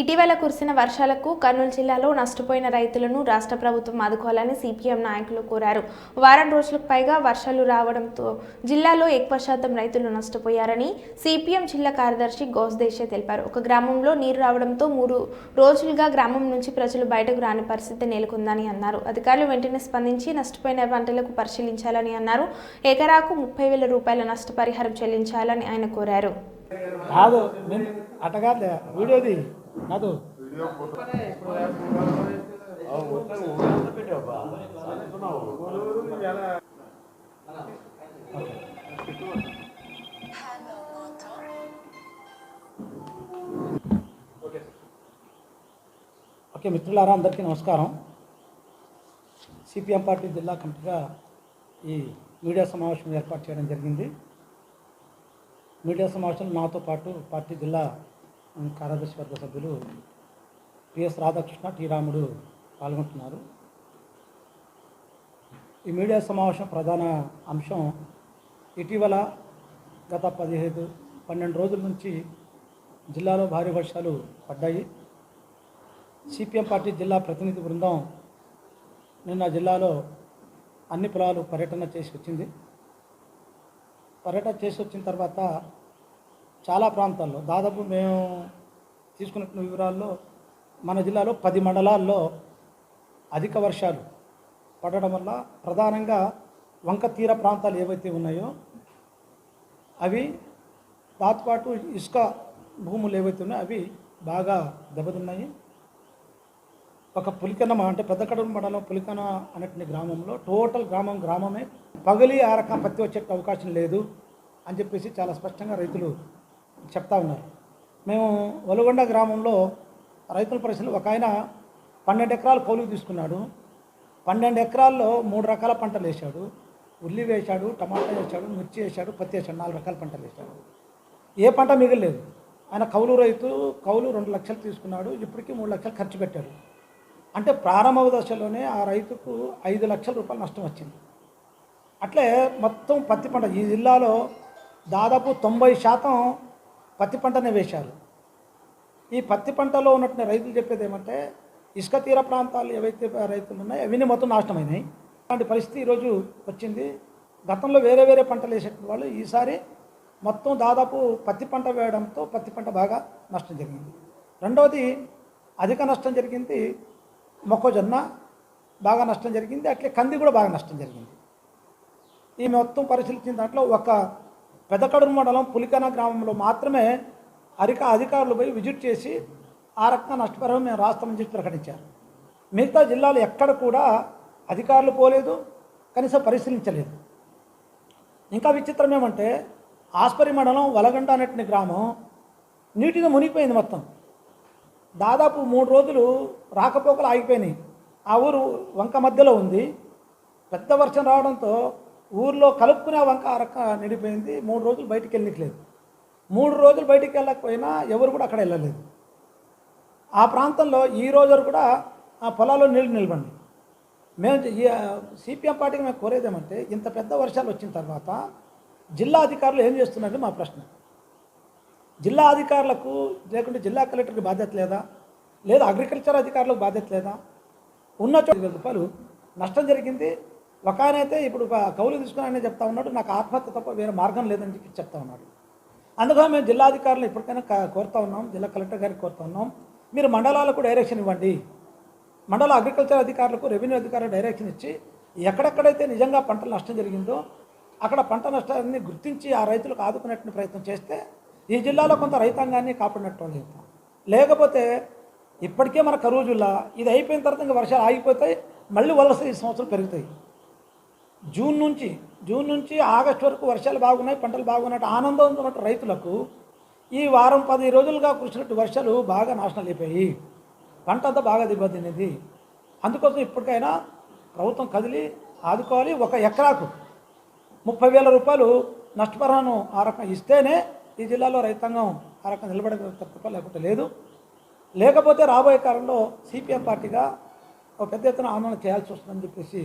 ఇటీవల కురిసిన వర్షాలకు కర్నూలు జిల్లాలో నష్టపోయిన రైతులను రాష్ట్ర ప్రభుత్వం ఆదుకోవాలని సిపిఎం నాయకులు కోరారు. వారం రోజులకు పైగా వర్షాలు రావడంతో జిల్లాలో ఎక్కువ శాతం రైతులు నష్టపోయారని సిపిఎం జిల్లా కార్యదర్శి గోస్దేశే తెలిపారు. ఒక గ్రామంలో నీరు రావడంతో మూడు రోజులుగా గ్రామం నుంచి ప్రజలు బయటకు రాని పరిస్థితి నెలకొందని అన్నారు. అధికారులు వెంటనే స్పందించి నష్టపోయిన పంటలకు పరిశీలించాలని అన్నారు. ఎకరాకు ముప్పై వేల రూపాయల నష్టపరిహారం చెల్లించాలని ఆయన కోరారు. వీడియోది కాదు ఓకే మిత్రులారా అందరికీ నమస్కారం. సిపిఎం పార్టీ జిల్లా కమిటీగా ఈ మీడియా సమావేశం ఏర్పాటు చేయడం జరిగింది. మీడియా సమావేశంలో నాతో పాటు పార్టీ జిల్లా ఉమ్, కార్యదర్శి వర్గ సభ్యులు పిఎస్ రాధాకృష్ణ టి రాముడు పాల్గొంటున్నారు. ఈ మీడియా సమావేశం ప్రధాన అంశం ఇటీవల గత పదిహేను పన్నెండు రోజుల నుంచి జిల్లాలో భారీ వర్షాలు పడ్డాయి. సిపిఎం పార్టీ జిల్లా ప్రతినిధి బృందం నిన్న జిల్లాలో అన్ని పొలాలు పర్యటన చేసి వచ్చింది. పర్యటన చేసి వచ్చిన తర్వాత చాలా ప్రాంతాల్లో దాదాపు మేము తీసుకున్న వివరాల్లో మన జిల్లాలో పది మండలాల్లో అధిక వర్షాలు పడడం వల్ల ప్రధానంగా వంక తీర ప్రాంతాలు ఏవైతే ఉన్నాయో అవి దాంతోపాటు ఇసుక భూములు ఏవైతే ఉన్నాయో అవి బాగా దెబ్బతిన్నాయి. ఒక పులికన అంటే పెద్దకడూరు మండలం పులికన అనేటువంటి గ్రామంలో టోటల్ గ్రామం గ్రామమే. పగలి ఆ రకం పత్తి వచ్చే అవకాశం లేదు అని చెప్పేసి చాలా స్పష్టంగా రైతులు చెప్తా ఉన్నారు. మేము వలుగొండ గ్రామంలో రైతుల పరిస్థితులు ఒక ఆయన పన్నెండు ఎకరాలు కౌలుకు తీసుకున్నాడు. పన్నెండు ఎకరాల్లో మూడు రకాల పంటలు వేశాడు. ఉల్లి వేశాడు టమాటా వేశాడు మిర్చి వేశాడు పత్తి వేశాడు నాలుగు రకాల పంటలు వేశాడు. ఏ పంట మిగలేదు ఆయన కౌలు రైతు కౌలు రెండు లక్షలు తీసుకున్నాడు. ఇప్పటికీ మూడు లక్షలు ఖర్చు పెట్టాడు. అంటే ప్రారంభ దశలోనే ఆ రైతుకు ఐదు లక్షల రూపాయలు నష్టం వచ్చింది. అట్లే మొత్తం పత్తి పంట ఈ జిల్లాలో దాదాపు తొంభై శాతం పత్తి పంటనే వేశారు. ఈ పత్తి పంటలో ఉన్నట్టు రైతులు చెప్పేది ఏమంటే ఇసుక తీర ప్రాంతాలు ఏవైతే రైతులు ఉన్నాయో అవన్నీ మొత్తం నాశనమైనాయి. అలాంటి పరిస్థితి ఈరోజు వచ్చింది. గతంలో వేరే వేరే పంటలు వేసేటువంటి వాళ్ళు ఈసారి మొత్తం దాదాపు పత్తి పంట వేయడంతో పత్తి పంట బాగా నష్టం జరిగింది. రెండవది అధిక నష్టం జరిగింది మొక్కజొన్న బాగా నష్టం జరిగింది. అట్లే కంది కూడా బాగా నష్టం జరిగింది. ఈ మొత్తం పరిశీలించిన దాంట్లో ఒక పెదకడూరు మండలం పులికన గ్రామంలో మాత్రమే అధిక అధికారులు పోయి విజిట్ చేసి ఆ రకంగా నష్టపరిహారం మేము రాస్తామని చెప్పి ప్రకటించారు. మిగతా జిల్లాలు ఎక్కడ కూడా అధికారులు పోలేదు కనీసం పరిశీలించలేదు. ఇంకా విచిత్రం ఏమంటే ఆస్పరి మండలం వలగంట అనేటువంటి గ్రామం నీటిగా మునిగిపోయింది మొత్తం. దాదాపు మూడు రోజులు రాకపోకలు ఆగిపోయినాయి. ఆ ఊరు వంక మధ్యలో ఉంది. పెద్ద వర్షం రావడంతో ఊర్లో కలుపుకునే వంక అరక నిండిపోయింది మూడు రోజులు బయటికి వెళ్ళట్లేదు మూడు రోజులు బయటికి వెళ్ళకపోయినా ఎవరు కూడా అక్కడ వెళ్ళలేదు. ఆ ప్రాంతంలో ఈ రోజు కూడా ఆ పొలాల్లో నీళ్ళు నిలబండి మేము ఈ సిపిఎం పార్టీకి మేము కోరేదేమంటే ఇంత పెద్ద వర్షాలు వచ్చిన తర్వాత జిల్లా అధికారులు ఏం చేస్తున్నారని మా ప్రశ్న. జిల్లా అధికారులకు లేకుంటే జిల్లా కలెక్టర్కి బాధ్యత లేదా? లేదా అగ్రికల్చర్ అధికారులకు బాధ్యత లేదా? ఉన్న చోటు రూపాయలు నష్టం జరిగింది ఒక ఆయన అయితే ఇప్పుడు కౌలు తీసుకుని ఆయన చెప్తా ఉన్నాడు నాకు ఆత్మహత్య తప్ప వేరే మార్గం లేదని చెప్పి చెప్తా ఉన్నాడు. అందుకని మేము జిల్లా అధికారులు ఇప్పటికైనా కోరుతా ఉన్నాం జిల్లా కలెక్టర్ గారికి కోరుతా ఉన్నాం. మీరు మండలాలకు డైరెక్షన్ ఇవ్వండి. మండల అగ్రికల్చర్ అధికారులకు రెవెన్యూ అధికారులు డైరెక్షన్ ఇచ్చి ఎక్కడెక్కడైతే నిజంగా పంటల నష్టం జరిగిందో అక్కడ పంట నష్టాన్ని గుర్తించి ఆ రైతులకు ఆదుకునేటువంటి ప్రయత్నం చేస్తే ఈ జిల్లాలో కొంత రైతాంగాన్ని కాపాడినట్టు వాళ్ళు అవుతాం లేకపోతే ఇప్పటికే మన కరువు జిల్లా ఇది అయిపోయిన తర్వాత ఇంకా వర్షాలు ఆగిపోతాయి మళ్ళీ వలస ఈ సంవత్సరం పెరుగుతాయి. జూన్ నుంచి జూన్ నుంచి ఆగస్టు వరకు వర్షాలు బాగున్నాయి పంటలు బాగున్నట్టు ఆనందం ఉన్నట్టు రైతులకు ఈ వారం పది రోజులుగా కురిసినట్టు వర్షాలు బాగా నాశనం అయిపోయి పంట అంతా బాగా దెబ్బతిన్నది అందుకోసం ఇప్పటికైనా ప్రభుత్వం కదిలి ఆదుకోవాలి. ఒక ఎకరాకు ముప్పై వేల రూపాయలు నష్టపరిహారం ఆ రకం ఇస్తేనే ఈ జిల్లాలో రైతాంగం ఆ రకం నిలబడే తప్ప లేకపోతే లేదు. లేకపోతే రాబోయే కాలంలో సిపిఎం పార్టీగా ఒక పెద్ద ఎత్తున ఆందోళన చేయాల్సి వస్తుందని చెప్పేసి